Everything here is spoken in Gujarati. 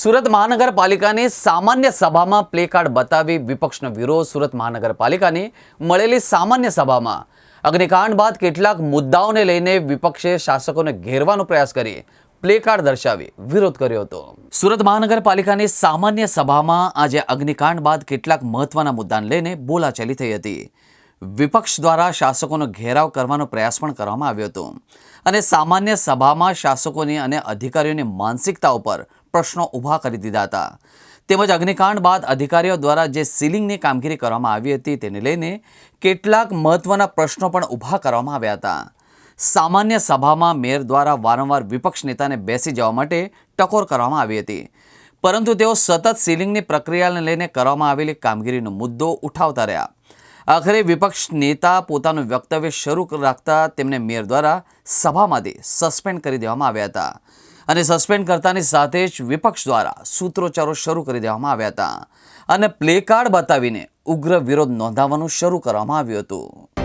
સુરત મહાનગરપાલિકાની સામાન્ય સભામાં પ્લે કાર્ડ બતાવી વિપક્ષનો વિરોધ. સુરત મહાનગરપાલિકાની મળેલી સામાન્ય સભામાં અગ્નિકાંડ બાદ કેટલાક મુદ્દાઓને લઈને વિપક્ષે શાસકોને ઘેરવાનો પ્રયાસ કરી પ્લે કાર્ડ દર્શાવી વિરોધ કર્યો હતો. સુરત મહાનગરપાલિકાની સામાન્ય સભામાં આજે અગ્નિકાંડ બાદ કેટલાક મહત્વના મુદ્દાને લઈને બોલાચાલી થઈ હતી. વિપક્ષ દ્વારા શાસકોનો ઘેરાવ કરવાનો પ્રયાસ પણ કરવામાં આવ્યો હતો. અને સામાન્ય સભામાં શાસકોની અને અધિકારીઓની માનસિકતા ઉપર પ્રશ્નો ઊભા કરી દીધા હતા. તેમજ અગ્નિકાંડ બાદ અધિકારીઓ દ્વારા જે સીલિંગની કામગીરી કરવામાં આવી હતી તેને લઈને કેટલાક મહત્વના પ્રશ્નો પણ ઊભા કરવામાં આવ્યા હતા. સામાન્ય સભામાં મેયર દ્વારા વારંવાર વિપક્ષ નેતાને બેસી જવા માટે ટકોર કરવામાં આવી હતી. પરંતુ તેઓ સતત સીલિંગની પ્રક્રિયાને લઈને કરવામાં આવેલી કામગીરીનો મુદ્દો ઉઠાવતા રહ્યા. આખરે વિપક્ષ નેતા પોતાનું વક્તવ્ય શરૂ રાખતા તેમને મેયર દ્વારા સભામાંથી સસ્પેન્ડ કરી દેવામાં આવ્યા હતા. અને સસ્પેન્ડ કરતાની સાથે જ વિપક્ષ દ્વારા સૂત્રોચ્ચારો શરૂ કરી દેવામાં આવ્યા હતા. અને પ્લે કાર્ડ બતાવીને ઉગ્ર વિરોધ નોંધાવવાનું શરૂ કરવામાં આવ્યું હતું.